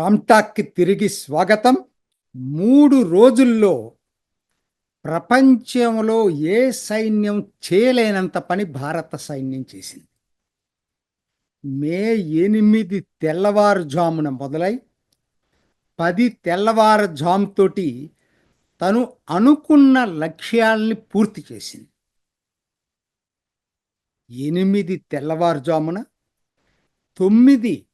రామ్టాక్కి తిరిగి స్వాగతం. మూడు రోజుల్లో ప్రపంచంలో ఏ సైన్యం చేయలేనంత పని భారత సైన్యం చేసింది. మే ఎనిమిది తెల్లవారుజామున మొదలై పది తెల్లవారుజాముతోటి తను అనుకున్న లక్ష్యాల్ని పూర్తి చేసింది. ఎనిమిది తెల్లవారుజామున తొమ్మిది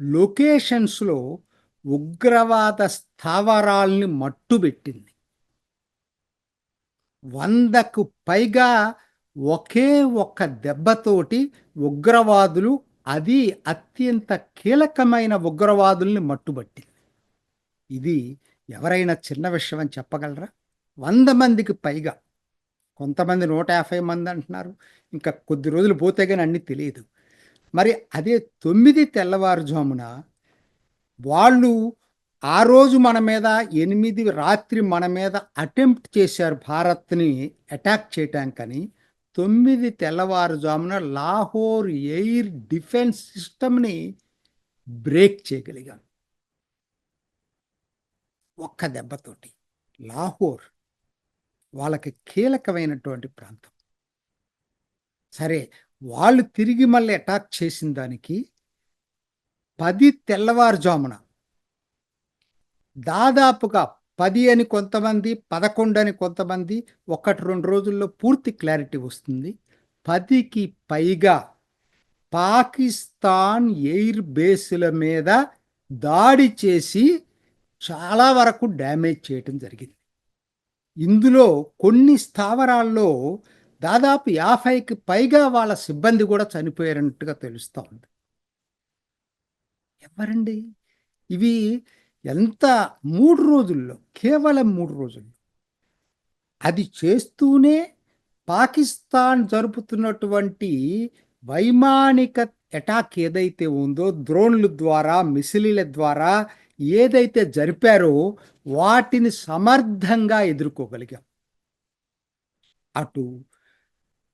లొకేషన్స్లో ఉగ్రవాద స్థావరాల్ని మట్టుబెట్టింది. వందకు పైగా ఒకే ఒక్క దెబ్బతోటి ఉగ్రవాదులు అది అత్యంత కీలకమైన ఉగ్రవాదుల్ని మట్టుబట్టింది. ఇది ఎవరైనా చిన్న విషయం అని చెప్పగలరా? వంద మందికి పైగా. కొంతమంది నూట యాభై మంది అంటున్నారు. ఇంకా కొద్ది రోజులు పోతే కానీ అన్నీ తెలియదు. మరి అదే తొమ్మిది తెల్లవారుజామున వాళ్ళు ఆ రోజు మన మీద ఎనిమిది రాత్రి మన మీద అటెంప్ట్ చేశారు భారత్ని అటాక్ చేయటానికని తొమ్మిది తెల్లవారుజామున లాహోర్ ఎయిర్ డిఫెన్స్ సిస్టమ్ని బ్రేక్ చేయగలిగాం. ఒక్క దెబ్బతోటి లాహోర్ వాళ్ళకి కీలకమైనటువంటి ప్రాంతం. సరే వాళ్ళు తిరిగి మళ్ళీ అటాక్ చేసిన దానికి పది తెల్లవారుజామున దాదాపుగా పది అని కొంతమంది పదకొండు అని కొంతమంది ఒకటి రెండు రోజుల్లో పూర్తి క్లారిటీ వస్తుంది. పదికి పైగా పాకిస్తాన్ ఎయిర్ బేసుల మీద దాడి చేసి చాలా వరకు డ్యామేజ్ చేయటం జరిగింది. ఇందులో కొన్ని స్థావరాల్లో దాదాపు యాభైకి పైగా వాళ్ళ సిబ్బంది కూడా చనిపోయారన్నట్టుగా తెలుస్తూ ఉంది ఎవరండి? ఇవి ఎంత మూడు రోజుల్లో కేవలం మూడు రోజుల్లో. అది చేస్తూనే పాకిస్తాన్ జరుపుతున్నటువంటి వైమానిక అటాక్ ఏదైతే ఉందో డ్రోన్ల ద్వారా మిసిలీల ద్వారా ఏదైతే జరిపారో వాటిని సమర్థంగా ఎదుర్కోగలిగాం. అటు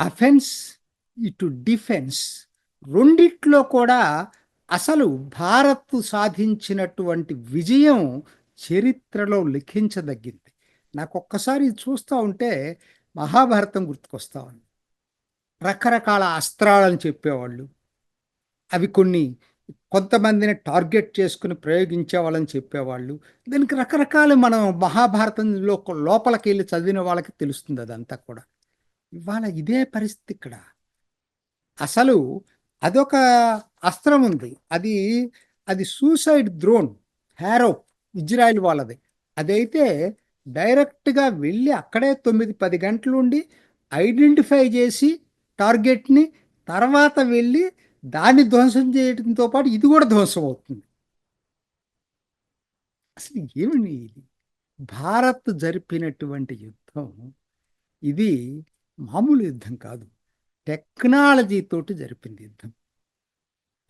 అఫెన్స్ ఇటు డిఫెన్స్ రెండిట్లో కూడా అసలు భారత్ సాధించినటువంటి విజయం చరిత్రలో లిఖించదగ్గింది నాకు ఒక్కసారి చూస్తూ ఉంటే మహాభారతం గుర్తుకొస్తా ఉంది. రకరకాల అస్త్రాలను చెప్పేవాళ్ళు. అవి కొన్ని కొంతమందిని టార్గెట్ చేసుకుని ప్రయోగించే వాళ్ళని చెప్పేవాళ్ళు. దీనికి రకరకాల మనం మహాభారతంలో లోపలికి వెళ్ళి చదివిన వాళ్ళకి తెలుస్తుంది అదంతా కూడా. ఇవాళ ఇదే పరిస్థితి ఇక్కడ. అసలు అదొక అస్త్రం ఉంది. అది అది సూసైడ్ డ్రోన్ హ్యారో ఇజ్రాయిల్ వాళ్ళది. అదైతే డైరెక్ట్గా వెళ్ళి అక్కడే తొమ్మిది పది గంటలు ఉండి ఐడెంటిఫై చేసి టార్గెట్ని తర్వాత వెళ్ళి దాన్ని ధ్వంసం చేయడంతో పాటు ఇది కూడా ధ్వంసం అవుతుంది. అసలు ఏమి ఇది? భారత్ జరిపినటువంటి యుద్ధం ఇది మామూలు యుద్ధం కాదు. టెక్నాలజీతోటి జరిపింది యుద్ధం.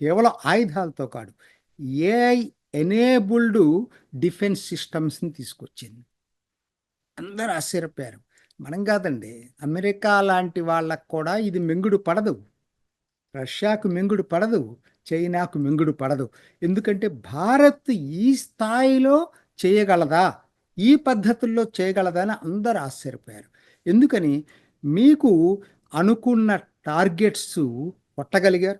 కేవలం ఆయుధాలతో కాదు ఏఐ ఎనేబుల్డ్ డిఫెన్స్ సిస్టమ్స్ని తీసుకొచ్చింది. అందరూ ఆశ్చర్యపోయారు. మనం కాదండి అమెరికా లాంటి వాళ్ళకు కూడా ఇది మెంగుడు పడదు. రష్యాకు మెంగుడు పడదు చైనాకు మెంగుడు పడదు. ఎందుకంటే భారత్ ఈ స్థాయిలో చేయగలదా? ఈ పద్ధతుల్లో చేయగలదా అని అందరూ ఆశ్చర్యపోయారు. ఎందుకని? మీకు అనుకున్న టార్గెట్స్ కొట్టగలిగారు?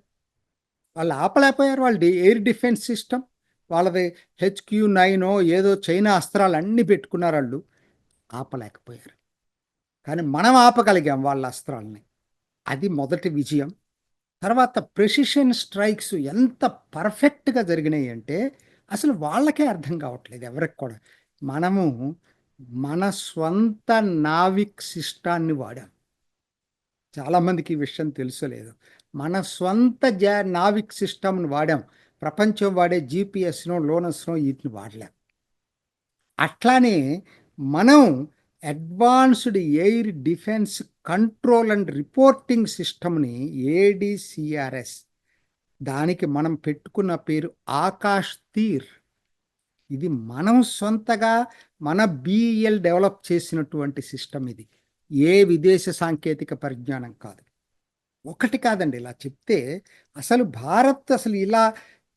వాళ్ళు ఆపలేకపోయారు? వాళ్ళు ఎయిర్ డిఫెన్స్ సిస్టమ్? వాళ్ళది హెచ్క్యూ నైనో ఏదో చైనా అస్త్రాలు అన్నీ పెట్టుకున్నారు వాళ్ళు. ఆపలేకపోయారు. కానీ మనం ఆపగలిగాం వాళ్ళ అస్త్రాలని. అది మొదటి విజయం. తర్వాత ప్రెసిషన్ స్ట్రైక్స్ ఎంత పర్ఫెక్ట్గా జరిగినాయి అంటే అసలు వాళ్ళకే అర్థం కావట్లేదు ఎవరికి కూడా. మనము మన స్వంత నావిక్ సిస్టాన్ని వాడాం. చాలామందికి ఈ విషయం తెలుసలేదు. మన స్వంత జా నావిక్ సిస్టమ్ని వాడాం. ప్రపంచం వాడే జీపీఎస్నో లోనస్నో వీటిని వాడలేం. అట్లానే మనం advanced air defence control and reporting సిస్టమ్ని ఏడిసిఆర్ఎస్ దానికి మనం పెట్టుకున్న పేరు ఆకాష్ తీర్. ఇది మనం సొంతగా మన బిఎల్ డెవలప్ చేసినటువంటి సిస్టమ్ ఇది. ఏ విదేశ సాంకేతిక పరిజ్ఞానం కాదు. ఒకటి కాదండి ఇలా చెప్తే అసలు భారత్ అసలు ఇలా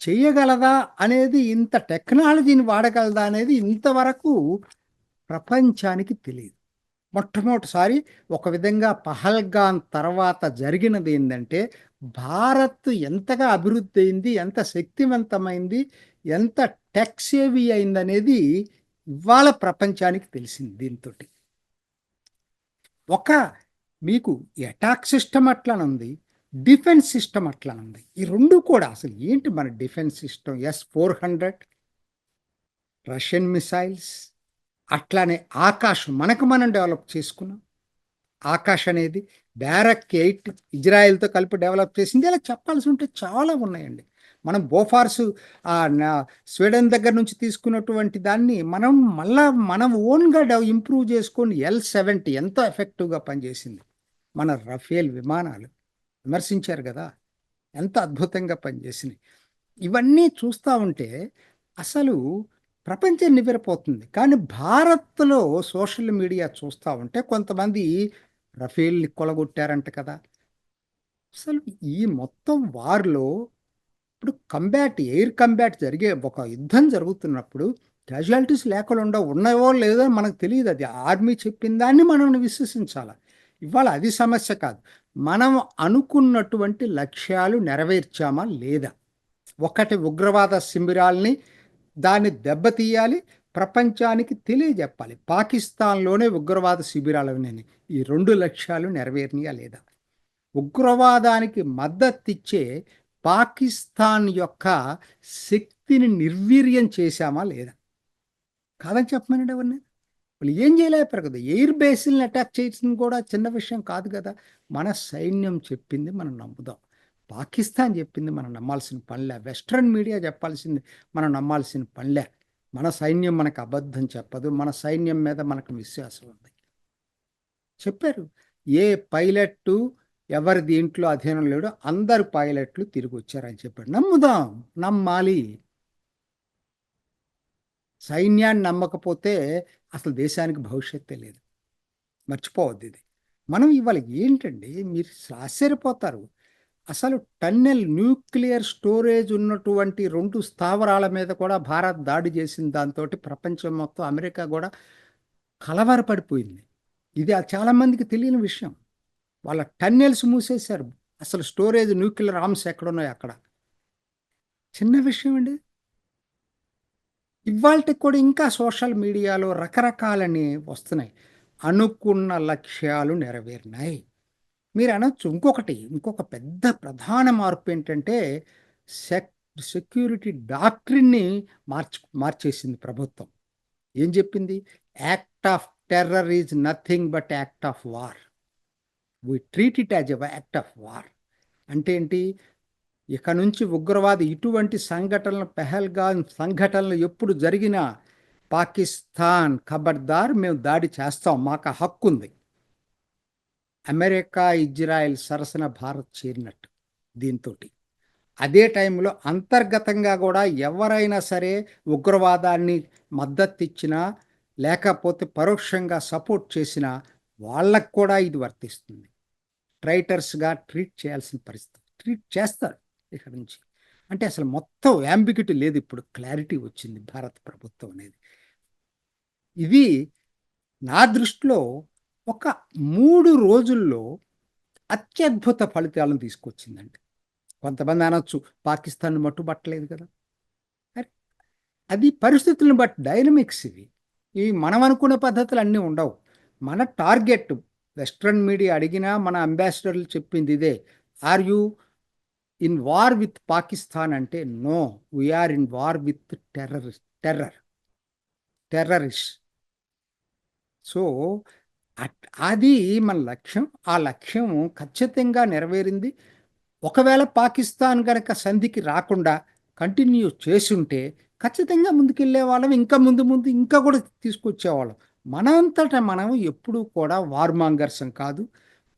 చేయగలదా అనేది ఇంత టెక్నాలజీని వాడగలదా అనేది ఇంతవరకు ప్రపంచానికి తెలియదు మొట్టమొదటిసారి ఒక విధంగా పహల్గాన్ తర్వాత జరిగినది ఏంటంటే భారత్ ఎంతగా అభివృద్ధి అయింది ఎంత శక్తివంతమైంది ఎంత టెక్ సేవీ అయిందనేది ఇవాళ ప్రపంచానికి తెలిసింది దీంతో ఒక మీకు అటాక్ సిస్టమ్ అట్లానుంది డిఫెన్స్ సిస్టమ్ అట్లానుంది. ఈ రెండు కూడా అసలు ఏంటి మన defence system S four hundred Russian missiles అట్లానే ఆకాశం మనకు మనం డెవలప్ చేసుకున్నాం. ఆకాశ్ అనేది బ్యారక్ ఎయిట్ ఇజ్రాయెల్తో కలిపి డెవలప్ చేసింది. ఇలా చెప్పాల్సి ఉంటే చాలా ఉన్నాయండి. మనం బోఫార్స్ స్వీడన్ దగ్గర నుంచి తీసుకున్నటువంటి దాన్ని మనం మళ్ళా మనం ఓన్గా ఇంప్రూవ్ చేసుకొని ఎల్ సెవెంటీ ఎంతో ఎఫెక్టివ్గా పనిచేసింది. మన రఫేల్ విమానాలు విమర్శించారు కదా ఎంత అద్భుతంగా పనిచేసినాయి. ఇవన్నీ చూస్తూ ఉంటే అసలు ప్రపంచం నివ్వెరపోతుంది. కానీ భారత్లో సోషల్ మీడియా చూస్తూ ఉంటే కొంతమంది రఫేల్ని కొలగొట్టారంట కదా. అసలు ఈ మొత్తం వార్లో ఇప్పుడు కంబ్యాట్ ఎయిర్ కంబ్యాట్ జరిగే ఒక యుద్ధం జరుగుతున్నప్పుడు క్యాజువాలిటీస్ లేకుండా ఉండవు ఉన్నాయో లేదో మనకు తెలియదు. అది ఆర్మీ చెప్పిన దాన్ని మనం విశ్వసించాలి. ఇవాళ అది సమస్య కాదు. మనం అనుకున్నటువంటి లక్ష్యాలు నెరవేర్చామా లేదా? ఒకటి ఉగ్రవాద శిబిరాల్ని దాన్ని దెబ్బతీయాలి. ప్రపంచానికి తెలియజెప్పాలి. పాకిస్తాన్లోనే ఉగ్రవాద శిబిరాలు నేను ఈ రెండు లక్ష్యాలు నెరవేరినాయా లేదా? ఉగ్రవాదానికి మద్దతిచ్చే పాకిస్తాన్ యొక్క శక్తిని నిర్వీర్యం చేశామా లేదా? కాదని చెప్పమనండి ఎవరిని? వాళ్ళు ఏం చేయలేకపోయారు కదా. ఎయిర్ బేస్ని అటాక్ చేసింది కూడా చిన్న విషయం కాదు కదా. మన సైన్యం చెప్పింది మనం నమ్ముదాం. పాకిస్తాన్ చెప్పింది మనం నమ్మాల్సిన పనిలే. వెస్ట్రన్ మీడియా చెప్పాల్సింది మనం నమ్మాల్సిన పనిలే. మన సైన్యం మనకు అబద్ధం చెప్పదు. మన సైన్యం మీద మనకు విశ్వాసం ఉంది. చెప్పారు. ఏ పైలట్ ఎవరి దీంట్లో అధీనం లేడో అందరు పైలట్లు తిరిగి వచ్చారని చెప్పాడు. నమ్ముదాం నమ్మాలి. సైన్యాన్ని నమ్మకపోతే అసలు దేశానికి భవిష్యత్తే లేదు. మర్చిపోవద్దు ఇది. మనం ఇవాళ ఏంటండి? మీరు ఆశ్చర్యపోతారు. అసలు టన్నెల్ న్యూక్లియర్ స్టోరేజ్ ఉన్నటువంటి రెండు స్థావరాల మీద కూడా భారత్ దాడి చేసిన దాంతో ప్రపంచం మొత్తం అమెరికా కూడా కలవరపడిపోయింది. ఇది చాలామందికి తెలియని విషయం. వాళ్ళ టన్నెల్స్ మూసేశారు. అసలు స్టోరేజ్ న్యూక్లియర్ ఆర్మ్స్ ఎక్కడున్నాయి అక్కడ. చిన్న విషయం అండి. ఇవాళకి కూడా ఇంకా సోషల్ మీడియాలో రకరకాలని వస్తున్నాయి. అనుకున్న లక్ష్యాలు నెరవేరినాయి. మీరు అనొచ్చు. ఇంకొకటి ఇంకొక పెద్ద ప్రధాన మార్పు ఏంటంటే సెక్ సెక్యూరిటీ డాక్టరీని మార్చ్ మార్చేసింది ప్రభుత్వం. ఏం చెప్పింది? Act of terror is nothing but act of war. We treat it as a act of war అంటే ఏంటి? ఇక నుంచి ఉగ్రవాది ఇటువంటి సంఘటనలు పెహల్గాన్ సంఘటనలు ఎప్పుడు జరిగినా పాకిస్తాన్ ఖబర్దార్ మేము దాడి చేస్తాం మాకు హక్కు ఉంది. అమెరికా ఇజ్రాయెల్ సరసన భారత్ చేరినట్టు దీంతో అదే టైంలో అంతర్గతంగా కూడా ఎవరైనా సరే ఉగ్రవాదాన్ని మద్దతు ఇచ్చినా లేకపోతే పరోక్షంగా సపోర్ట్ చేసినా వాళ్ళకు కూడా ఇది వర్తిస్తుంది. ట్రైటర్స్గా ట్రీట్ చేయాల్సిన పరిస్థితి. ట్రీట్ చేస్తారు ఇక్కడ నుంచి. అంటే అసలు మొత్తం యాంబిగిటీ లేదు ఇప్పుడు. క్లారిటీ వచ్చింది భారత ప్రభుత్వం అనేది. ఇది నా దృష్టిలో ఒక మూడు రోజుల్లో అత్యద్భుత ఫలితాలను తీసుకొచ్చిందండి కొంతమంది అనొచ్చు పాకిస్తాన్ మట్టుబట్టలేదు కదా. అది పరిస్థితులను బట్టి డైనమిక్స్ ఇవి. ఇవి మనం అనుకునే పద్ధతులు అన్నీ ఉండవు. మన టార్గెట్ వెస్ట్రన్ మీడియా అడిగినా మన అంబాసిడర్లు చెప్పింది ఇదే. Are you in war with Pakistan అంటే no. We are in war with terrorist terror terrorist so అది మన లక్ష్యం. ఆ లక్ష్యం ఖచ్చితంగా నెరవేరింది. ఒకవేళ పాకిస్తాన్ కనుక సంధికి రాకుండా కంటిన్యూ చేసుంటే ఖచ్చితంగా ముందుకెళ్ళే వాళ్ళం. ఇంకా ముందు ముందు ఇంకా కూడా తీసుకొచ్చేవాళ్ళం. మనంతటా మనం ఎప్పుడూ కూడా వార్ మాంగర్సం కాదు.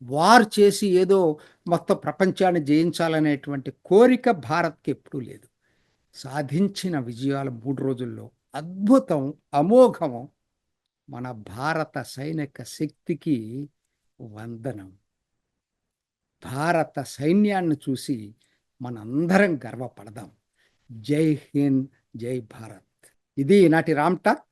వార్ చేసి ఏదో మొత్తం ప్రపంచాన్ని జయించాలనేటువంటి కోరిక భారత్కి ఎప్పుడూ లేదు. సాధించిన విజయాలు మూడు రోజుల్లో అద్భుతం అమోఘం మన భారత సైనిక శక్తికి వందనం. భారత సైన్యాన్ని చూసి మనందరం గర్వపడదాం. జై హింద్ జై భారత్. ఇది ఈనాటి రామ్ టాక్.